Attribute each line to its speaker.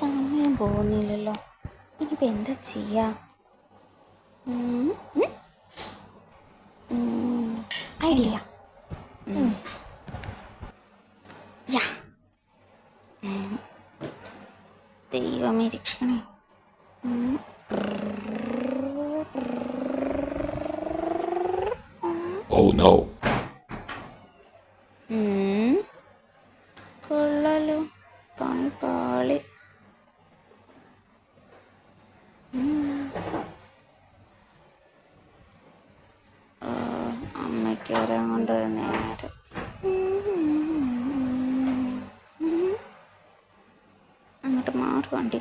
Speaker 1: പോകുന്നില്ലല്ലോ. ഇനിയിപ്പോൾ എന്താ ചെയ്യുക ഐഡിയ യാ. ദൈവമേ രക്ഷണേ.
Speaker 2: Oh no.
Speaker 1: ഉം. കൊള്ളാലോ. പണി പാളി. അമ്മയ്ക്ക് കൊണ്ട് നേരെ. അങ്ങോട്ട് മാറി വണ്ടി.